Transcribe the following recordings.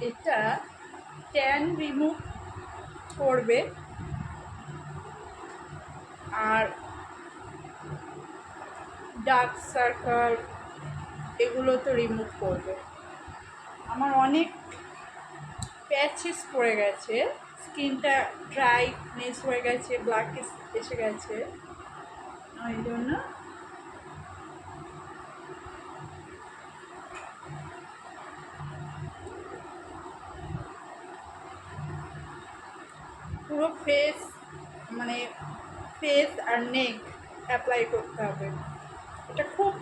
এটা tan remove করবে। আর dark circle এগুলো তো রিমুভ করবে। আমার অনেক প্যাচেস পড়ে গেছে। স্কিনটা ড্রাইনেস হয়ে গেছে ব্ল্যাক এসে গেছে। ওই জন্য পুরো ফেস মানে ফেস আর নেক অ্যাপ্লাই করতে হবে। এটা খুব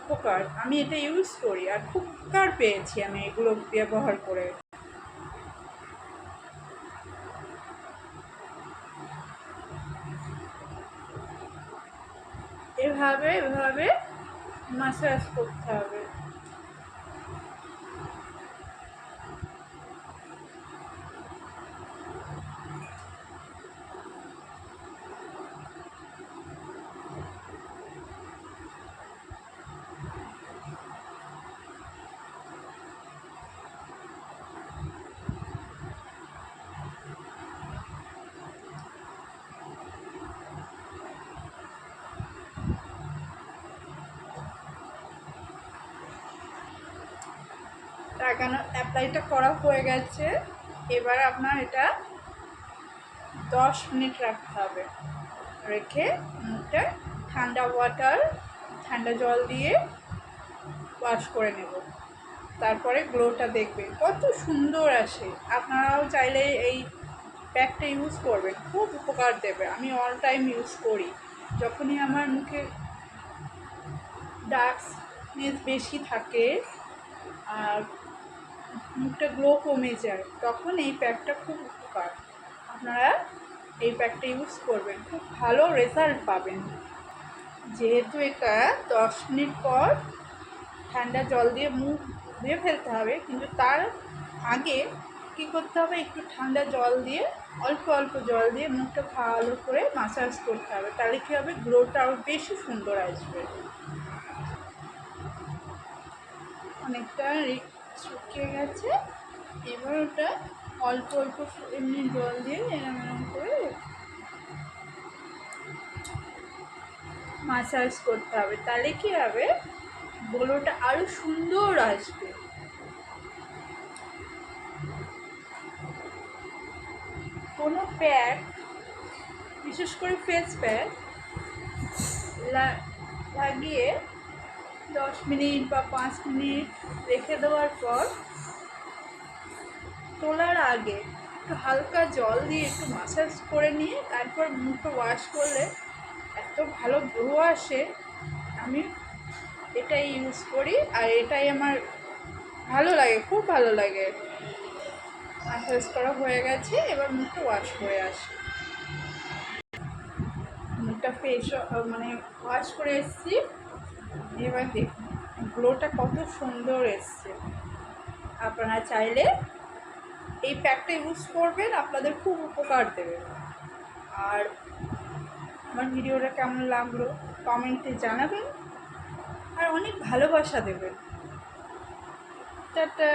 উপকার। আমি এটা ইউজ করি আর খুব উপকার পেয়েছি আমি এগুলো ব্যবহার করে। এভাবে এভাবে মাসাজ করতে হবে। লাগানো, অ্যাপ্লাইটা করা হয়ে গেছে। এবার আপনার এটা দশ মিনিট রাখতে হবে। রেখে মুখটা ঠান্ডা ওয়াটার, ঠান্ডা জল দিয়ে ওয়াশ করে নেব। তারপরে গ্লোটা দেখবে কত সুন্দর আসে। আপনারাও চাইলে এই প্যাকটা ইউজ করবেন, খুব উপকার দেবে। আমি অল টাইম ইউজ করি। যখনই আমার মুখে ডার্কনেস বেশি থাকে, আর মুখটা গ্লো কমে যায়, তখন এই প্যাকটা খুব উপকার। আপনারা এই প্যাকটা ইউজ করবেন, খুব ভালো রেজাল্ট পাবেন। যেহেতু এটা দশ মিনিট পর ঠান্ডা জল দিয়ে মুখ ধুয়ে ফেলতে হবে, কিন্তু তার আগে কী করতে হবে? একটু ঠান্ডা জল দিয়ে, অল্প অল্প জল দিয়ে মুখটা ভালো করে মাসাজ করতে হবে, তাহলে কী হবে? গ্লোটা আরও বেশি সুন্দর আসবে। অনেকটা শুকিয়ে গেছে। এবার ওটা অল্প অল্প এমনি জল দিয়ে এরম এরম করে মাসাজ করতে হবে। তাহলে কী হবে? গোলোটা আরও সুন্দর আসবে। কোনো প্যাক বিশেষ করে ফেস প্যাক লাগিয়ে দশ মিনিট বা পাঁচ মিনিট রেখে দেওয়ার পর তোলার আগে একটু হালকা জল দিয়ে একটু মাসাজ করে নিয়ে তারপর মুখটা ওয়াশ করলে এত ভালো গ্লো আসে, আমি এটাই ইউজ করি আর এটাই আমার ভালো লাগে, খুব ভালো লাগে। মাসাজ করা হয়ে গেছে, এবার মুখটা ওয়াশ করে আসি। মুখটা ফেস মানে ওয়াশ করে এসেছি। এবার দেখুন গ্লোটা কত সুন্দর এসছে। আপনারা চাইলে এই প্যাকটা ইউজ করবেন, আপনাদের খুব উপকার দেবে। আর আমার ভিডিওটা কেমন লাগল, কমেন্টে জানাবেন। আর অনেক ভালোবাসা দেবেন। টাটা!